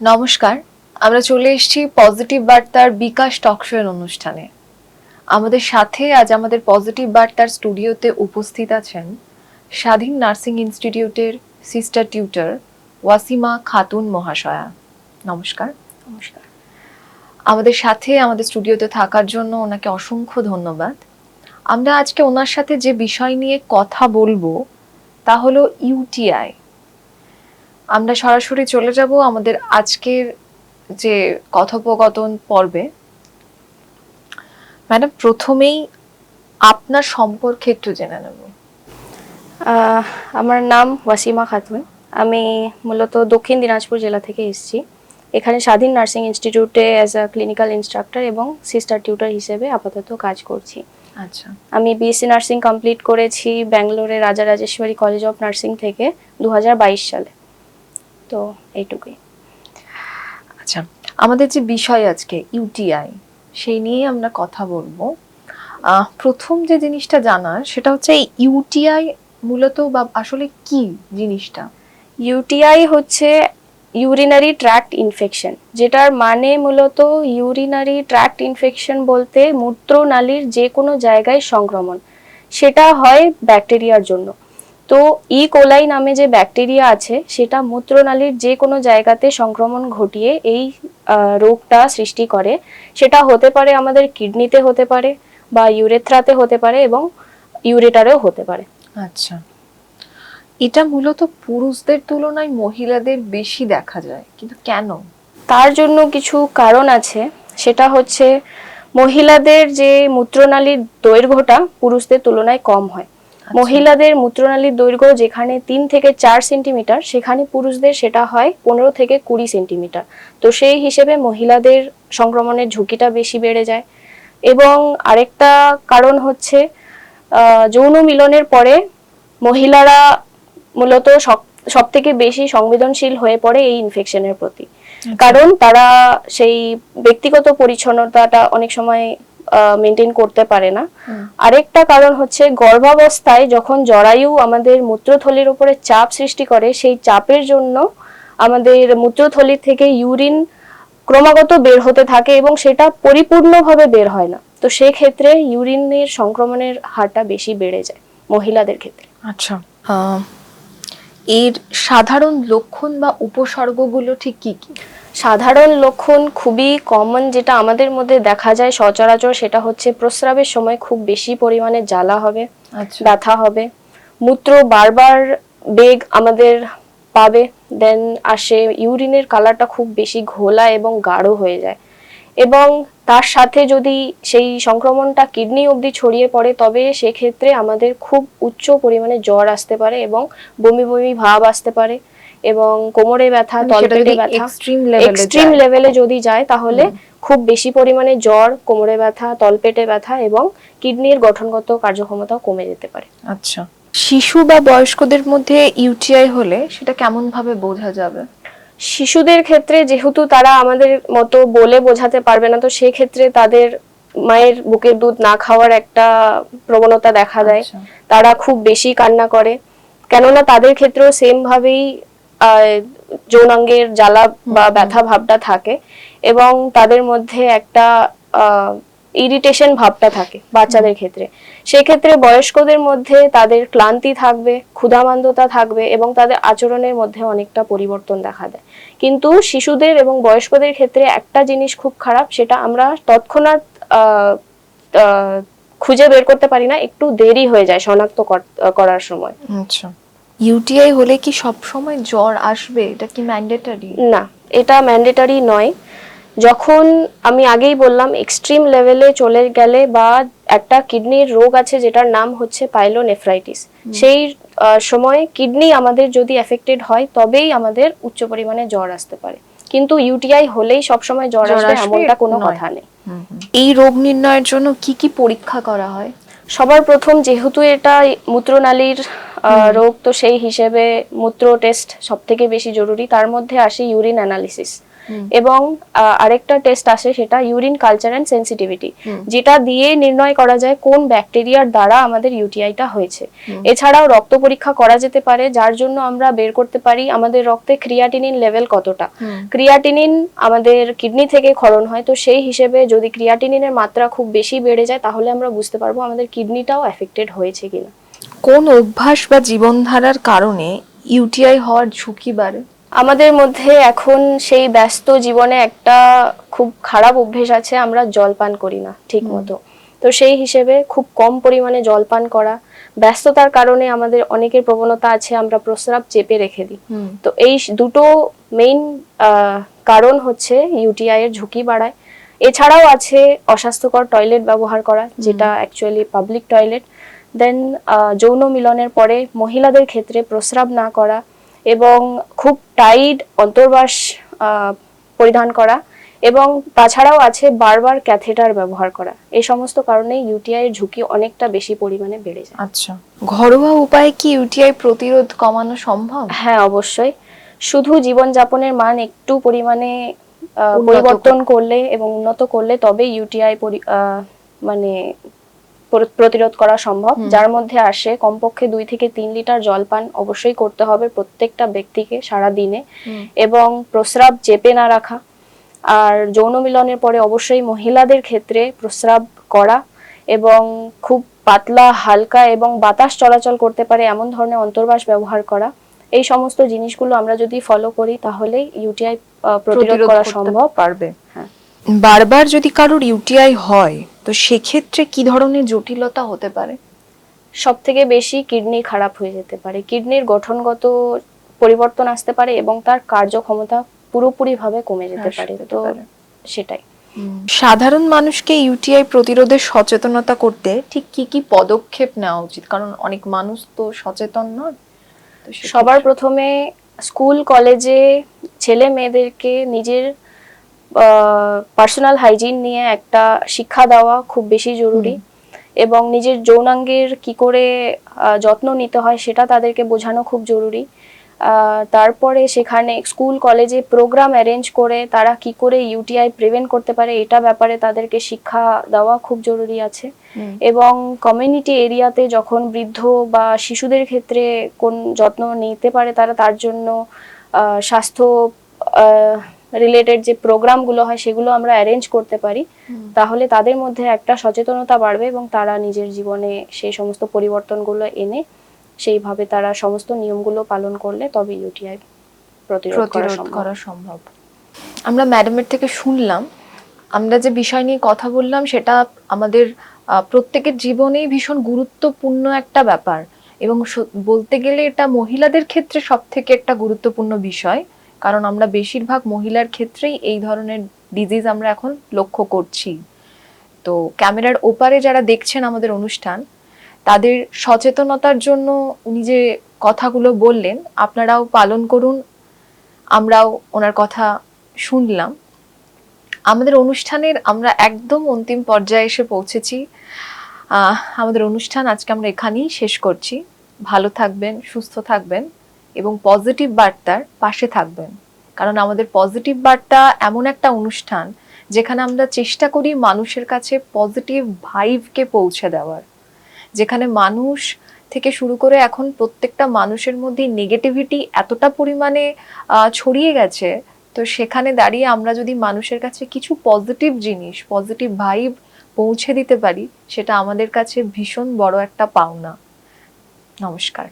নমস্কার আমরা চলে এসেছি পজিটিভ বার্তার বিকাশ টকশোয়ের অনুষ্ঠানে। আমাদের সাথে আজ আমাদের পজিটিভ বার্তার স্টুডিওতে উপস্থিত আছেন স্বাধীন নার্সিং ইনস্টিটিউটের সিস্টার টিউটর ওয়াসিমা খাতুন মহাশয়া। নমস্কার। নমস্কার। আমাদের সাথে আমাদের স্টুডিওতে থাকার জন্য ওনাকে অসংখ্য ধন্যবাদ। আমরা আজকে ওনার সাথে যে বিষয় নিয়ে কথা বলব তা হলো ইউটিআই আমরা সরাসরি চলে যাব আমাদের আজকের যে কথোপকথন পর্বে। ম্যাডাম প্রথমেই আপনার সম্পর্কে একটু জেনে নেব। আমার নাম ওয়াসিমা খাতুন। আমি মূলত দক্ষিণ দিনাজপুর জেলা থেকে এসেছি। এখানে স্বাধীন নার্সিং ইনস্টিটিউটে অ্যাজ আ ক্লিনিক্যাল ইনস্ট্রাক্টর এবং সিস্টার টিউটার হিসেবে আপাতত কাজ করছি। আচ্ছা। আমি বিএসসি নার্সিং কমপ্লিট করেছি ব্যাঙ্গালোরে রাজা রাজেশ্বরী কলেজ অফ নার্সিং থেকে দু হাজার বাইশ সালে। তো এইটুকুই। আচ্ছা আমাদের যে বিষয় আজকে ইউটিআই সেই নিয়ে আমরা কথা বলব। প্রথম যে জিনিসটা জানার সেটা হচ্ছে ইউটিআই মূলত বা আসলে কি জিনিসটা? ইউটিআই হচ্ছে ইউরিনারি ট্র্যাক্ট ইনফেকশন যেটার মানে মূলত ইউরিনারি ট্র্যাক্ট ইনফেকশন বলতে মূত্রনালীর যে কোনো জায়গায় সংক্রমণ। সেটা হয় ব্যাকটেরিয়ার জন্য। তো ই কোলাই নামে যে ব্যাকটেরিয়া আছে সেটা মূত্রনালীর যে কোনো জায়গাতে সংক্রমণ ঘটিয়ে এই রোগটা সৃষ্টি করে। সেটা হতে পারে আমাদের কিডনিতে হতে পারে বা ইউরেথ্রাতে হতে পারে এবং ইউরেটারেও হতে পারে। আচ্ছা। এটা মূলত পুরুষদের তুলনায় মহিলাদের বেশি দেখা যায় কিন্তু কেন? তার জন্য কিছু কারণ আছে। সেটা হচ্ছে মহিলাদের যে মূত্রনালীর দৈর্ঘ্যটা পুরুষদের তুলনায় কম হয়। মহিলাদের মূত্রনালীর দৈর্ঘ্য যেখানে তিন থেকে চার সেন্টিমিটার সেখানে পুরুষদের সেটা হয় পনেরো থেকে কুড়ি সেন্টিমিটার। তো সেই হিসেবে মহিলাদের সংক্রমণের ঝুঁকিটা বেশি বেড়ে যায়। এবং আরেকটা কারণ হচ্ছে যৌন মিলনের পরে মহিলারা মূলত সব থেকে বেশি সংবেদনশীল হয়ে পড়ে এই ইনফেকশনের প্রতি। কারণ তারা সেই ব্যক্তিগত পরিচ্ছন্নতাটা অনেক সময় মেনটেন করতে পারে না। আরেকটা কারণ হচ্ছে গর্ভাবস্থায় যখন জরায়ু আমাদের মূত্রথলির উপরে চাপ সৃষ্টি করে সেই চাপের জন্য আমাদের মূত্রথলি থেকে ইউরিন ক্রমাগত বের হতে থাকে এবং সেটা পরিপূর্ণভাবে বের হয় না। তো সেই ক্ষেত্রে ইউরিনের সংক্রমণের হারটা বেশি বেড়ে যায় মহিলাদের ক্ষেত্রে। আচ্ছা। এর সাধারণ লক্ষণ বা উপসর্গগুলো ঠিক কি কি? সাধারণ লক্ষণ খুবই কমন যেটা আমাদের মধ্যে দেখা যায় সচরাচর সেটা হচ্ছে প্রস্রাবের সময় খুব বেশি পরিমাণে জ্বালা হবে আচ্ছা। ব্যথা হবে। মূত্র বারবার বেগ আমাদের পাবে দেন আসে ইউরিনের কালারটা খুব বেশি ঘোলা এবং গাঢ় হয়ে যায়। এবং তার সাথে যদি সেই সংক্রমণটা কিডনি অবধি ছড়িয়ে পড়ে তবে সেক্ষেত্রে আমাদের খুব উচ্চ পরিমাণে জ্বর আসতে পারে এবং বমি বমি ভাব আসতে পারে এবং কোমরে ব্যথা মানে তলপেটে ব্যথা। এক্সট্রিম লেভেলে এক্সট্রিম লেভেলে যদি যায় তাহলে খুব বেশি পরিমাণে জ্বর কোমরে ব্যথা তলপেটে ব্যথা এবং কিডনির গঠনগত কার্যক্ষমতাও কমে যেতে পারে। আচ্ছা। শিশু বা বয়স্কদের মধ্যে ইউটিআই হলে সেটা কেমন ভাবে বোঝা যাবে? শিশুদের ক্ষেত্রে যেহেতু তারা আমাদের মতো বলে বোঝাতে পারবে না তো সেই ক্ষেত্রে তাদের মায়ের বুকের দুধ না খাওয়ার একটা প্রবণতা দেখা দেয়। আচ্ছা। তারা খুব বেশি কান্না করে। কেননা তাদের ক্ষেত্রেও সেম ভাবেই যৌনাঙ্গের জ্বালা বা ব্যথা ভাবটা থাকে এবং তাদের মধ্যে একটা ইরিটেশন ভাবটা থাকে বাচ্চাদের ক্ষেত্রে। সেক্ষেত্রে বয়স্কদের মধ্যে তাদের ক্লান্তি থাকবে ক্ষুধামান্দতা থাকবে এবং তাদের আচরণের মধ্যে অনেকটা পরিবর্তন দেখা দেয়। কিন্তু শিশুদের এবং বয়স্কদের ক্ষেত্রে একটা জিনিস খুব খারাপ সেটা আমরা তৎক্ষণাৎ খুঁজে বের করতে পারি না একটু দেরি হয়ে যায় শনাক্ত করার সময়। আচ্ছা। ইউটিআই হলে কি সব সময় জ্বর আসবে? এটা কি ম্যান্ডেটরি না এটা ম্যান্ডেটারি নয়। যখন আমি আগেই বললাম এক্সট্রিম লেভেলে চলে গেলে বা একটা কিডনির রোগ আছে যেটার নাম হচ্ছে পাইলোনেফ্রাইটিস সেই সময় কিডনি আমাদের যদি এফেক্টেড হয় তবেই আমাদের উচ্চ পরিমাণে জ্বর আসতে পারে। কিন্তু ইউটিআই হলেই সবসময় জ্বর জ্বর আসবে এমনটা কোনো কথা নেই। এই রোগ নির্ণয়ের জন্য কি কি পরীক্ষা করা হয়? সবার প্রথম যেহেতু এটা মূত্রনালীর আহ, রোগ তো সেই হিসেবে মূত্র টেস্ট সব থেকে বেশি জরুরি। তার মধ্যে আসে ইউরিন অ্যানালিসিস। এবং আরেকটা টেস্ট আসে সেটা ইউরিন কালচার অ্যান্ড সেন্সিটিভিটি যেটা দিয়ে নির্ণয় করা যায় কোন ব্যাকটেরিয়ার দ্বারা আমাদের ইউটিআইটা হয়েছে। এছাড়াও রক্ত পরীক্ষা করা যেতে পারে যার জন্য আমরা বের করতে পারি আমাদের রক্তে ক্রিয়াটিনিন লেভেল কতটা। ক্রিয়াটিনিন আমাদের কিডনি থেকে ক্ষরণ হয় তো সেই হিসেবে যদি ক্রিয়াটিনিনের মাত্রা খুব বেশি বেড়ে যায় তাহলে আমরা বুঝতে পারব আমাদের কিডনিটাও এফেক্টেড হয়েছে কিনা। কোন অভ্যাস বা জীবনধারার কারণে ইউটিআই হওয়ার ঝুঁকি বাড়ে? আমাদের মধ্যে এখন সেই ব্যস্ত জীবনে একটা খুব খারাপ অভ্যেস আছে আমরা জল পান করি না ঠিক মতো। তো সেই হিসেবে খুব কম পরিমাণে জল পান করা ব্যস্ততার কারণে আমাদের অনেকের প্রবণতা আছে আমরা প্রস্রাব চেপে রেখে দিই। তো এই দুটো মেইন কারণ হচ্ছে ইউটিআই এর ঝুঁকি বাড়ায়। এছাড়াও আছে অস্বাস্থ্যকর টয়লেট ব্যবহার করা যেটা অ্যাকচুয়ালি পাবলিক টয়লেট দেন যৌন মিলনের পরে মহিলাদের ক্ষেত্রে প্রস্রাব না করা এবং খুব টাইট অন্তর্বাস পরিধান করা এবং তাছাড়াও আছে বারবার ক্যাথেটার ব্যবহার করা। এই সমস্ত কারণে ইউটিআই এর ঝুঁকি অনেকটা বেশি পরিমাণে বেড়ে যায়। আচ্ছা। ঘরোয়া উপায়ে কি ইউটিআই প্রতিরোধ কমানো সম্ভব? হ্যাঁ অবশ্যই। শুধু জীবনযাপনের মান একটু পরিমাণে পরিবর্তন করলে এবং উন্নত করলে তবে ইউটিআই মানে প্রতিরোধ করা সম্ভব। যার মধ্যে আসে কমপক্ষে দুই থেকে তিন লিটার জল পান অবশ্যই করতে হবে প্রত্যেকটা ব্যক্তিকে সারা দিনে এবং প্রস্রাব চেপে না রাখা। আর যৌন মিলনের পরে অবশ্যই মহিলাদের ক্ষেত্রে প্রস্রাব করা এবং খুব পাতলা হালকা এবং বাতাস চলাচল করতে পারে এমন ধরনের অন্তর্বাস ব্যবহার করা। এই সমস্ত জিনিসগুলো আমরা যদি ফলো করি তাহলে ইউটিআই প্রতিরোধ করা সম্ভব। পারবে। হ্যাঁ। বারবার যদি কারোর ইউটিআই হয় তো সেক্ষেত্রে কি ধরনের জটিলতা হতে পারে? সব থেকে বেশি কিডনি খারাপ হয়ে যেতে পারে। কিডনির গঠনগত পরিবর্তন আসতে পারে এবং তার কার্যক্ষমতা পুরোপুরিভাবে কমে যেতে পারে। তো সেটাই। সাধারণ মানুষকে ইউটিআই প্রতিরোধে সচেতনতা করতে ঠিক কি কি পদক্ষেপ নেওয়া উচিত? কারণ অনেক মানুষ তো সচেতন নয় সবার প্রথমে স্কুল কলেজে ছেলে মেয়েদেরকে নিজের পার্সোনাল হাইজিন নিয়ে একটা শিক্ষা দেওয়া খুব বেশি জরুরি। এবং নিজের যৌনাঙ্গের কি করে যত্ন নিতে হয় সেটা তাদেরকে বোঝানো খুব জরুরি। তারপরে সেখানে স্কুল কলেজে প্রোগ্রাম অ্যারেঞ্জ করে তারা কি করে ইউটিআই প্রিভেন্ট করতে পারে এটা ব্যাপারে তাদেরকে শিক্ষা দেওয়া খুব জরুরি আছে। এবং কমিউনিটি এরিয়াতে যখন বৃদ্ধ বা শিশুদের ক্ষেত্রে কোন যত্ন নিতে পারে তারা তার জন্য স্বাস্থ্য রিলেটেড যে প্রোগ্রামগুলো হয় সেগুলো আমরা অ্যারেঞ্জ করতে পারি। তাহলে তাদের মধ্যে একটা সচেতনতা বাড়বে এবং তারা নিজের জীবনে সেই সমস্ত পরিবর্তনগুলো এনে সেইভাবে তারা সমস্ত নিয়মগুলো পালন করলে তবে ইউটিআই প্রতিরোধ করা সম্ভব। আমরা ম্যাডামের থেকে শুনলাম আমরা যে বিষয় নিয়ে কথা বললাম সেটা আমাদের প্রত্যেকের জীবনেই ভীষণ গুরুত্বপূর্ণ একটা ব্যাপার এবং বলতে গেলে এটা মহিলাদের ক্ষেত্রে সব থেকে একটা গুরুত্বপূর্ণ বিষয়। কারণ আমরা বেশিরভাগ মহিলার ক্ষেত্রেই এই ধরনের ডিজিজ আমরা এখন লক্ষ্য করছি। তো ক্যামেরার ওপারে যারা দেখছেন আমাদের অনুষ্ঠান, তাদের সচেতনতার জন্য উনি যে কথাগুলো বললেন, আপনারাও পালন করুন, আমরাও ওনার কথা শুনলাম। আমাদের অনুষ্ঠানের আমরা একদম অন্তিম পর্যায়ে এসে পৌঁছেছি। আমাদের অনুষ্ঠান আজকে আমরা এখানেই শেষ করছি। ভালো থাকবেন, সুস্থ থাকবেন। এবং পজিটিভ বার্তার পাশে থাকবেন। কারণ আমাদের পজিটিভ বার্তা এমন একটা অনুষ্ঠান যেখানে আমরা চেষ্টা করি মানুষের কাছে পজিটিভ ভাইভকে পৌঁছে দেওয়ার। যেখানে মানুষ থেকে শুরু করে এখন প্রত্যেকটা মানুষের মধ্যে নেগেটিভিটি এতটা পরিমাণে ছড়িয়ে গেছে, তো সেখানে দাঁড়িয়ে আমরা যদি মানুষের কাছে কিছু পজিটিভ জিনিস, পজিটিভ ভাইব পৌঁছে দিতে পারি, সেটা আমাদের কাছে ভীষণ বড় একটা পাওনা। নমস্কার।